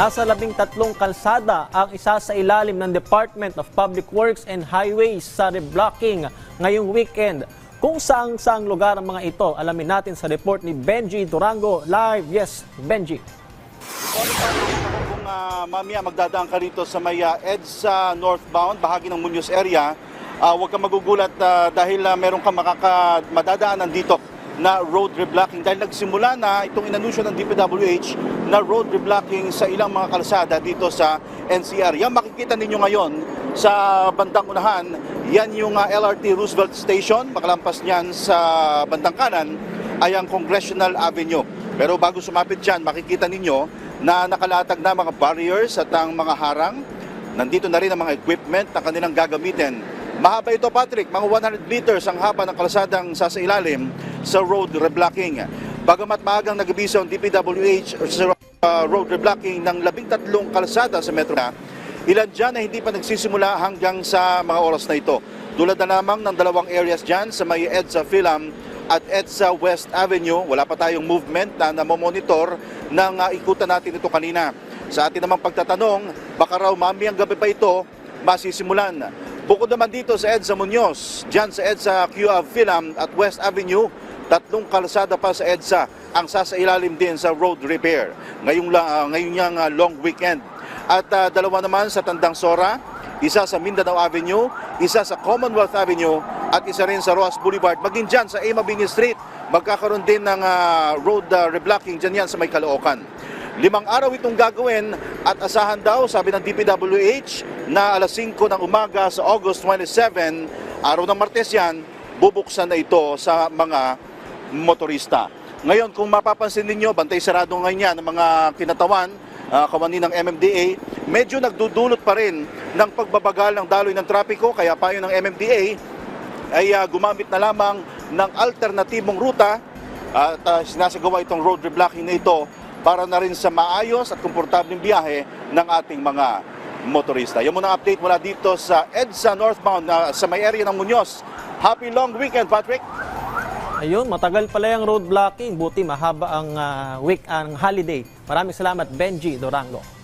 Nasa labing tatlong kalsada ang isa sa ilalim ng Department of Public Works and Highways sa reblocking ngayong weekend. Kung saang saang lugar ang mga ito, alamin natin sa report ni Benji Durango live. Yes, Benji. Kung uh, mamaya magdadaan ka rito sa may uh, EDSA northbound, bahagi ng Muñoz area, ah, huwag kang magugulat ah, dahil ah, meron kang makaka, madadaanan dito na road reblocking dahil nagsimula na itong inanunsyo ng DPWH na road reblocking sa ilang mga kalsada dito sa NCR. Yan makikita ninyo ngayon sa bandang unahan, yan yung ah, LRT Roosevelt Station, makalampas niyan sa bandang kanan ay ang Congressional Avenue. Pero bago sumapit dyan, makikita ninyo na nakalatag na mga barriers at ang mga harang. Nandito na rin ang mga equipment na kanilang gagamitin. Mahaba ito, Patrick. Mga 100 meters ang haba ng kalsadang sasailalim sa road reblocking. Bagamat maagang nag-abisa ang DPWH sa uh, road reblocking ng labing tatlong kalsada sa metro na, ilan dyan ay hindi pa nagsisimula hanggang sa mga oras na ito. Tulad na lamang ng dalawang areas dyan sa may EDSA Philam at EDSA West Avenue. Wala pa tayong movement na namomonitor ng uh, ikutan natin ito kanina. Sa atin namang pagtatanong, baka raw mamayang gabi pa ito masisimulan. Bukod naman dito sa EDSA Muñoz, dyan sa EDSA QA Philam at West Avenue, tatlong kalsada pa sa EDSA ang sasailalim din sa road repair ngayong, uh, ngayong yang, uh, long weekend. At uh, dalawa naman sa Tandang Sora, isa sa Mindanao Avenue, isa sa Commonwealth Avenue, at isa rin sa Roas Boulevard. Maging dyan sa Emma Bini Street, magkakaroon din ng ah, road ah, reblocking dyan yan sa may Caloocan. Limang araw itong gagawin at asahan daw, sabi ng DPWH, na alas 5 ng umaga sa August 27, araw ng Martes yan, bubuksan na ito sa mga motorista. Ngayon, kung mapapansin ninyo, bantay sarado ngayon yan ng mga kinatawan, uh, kawani ng MMDA, medyo nagdudulot pa rin ng pagbabagal ng daloy ng trapiko, kaya payo ng MMDA ay ah, gumamit na lamang ng alternatibong ruta at ah, sinasagawa itong road reblocking na ito para na rin sa maayos at komportableng biyahe ng ating mga motorista. Yan muna update mula dito sa EDSA northbound na sa may area ng Muñoz. Happy long weekend, Patrick! Ayun, matagal pala yung road blocking. Buti mahaba ang ah, week, ang holiday. Maraming salamat, Benji Durango.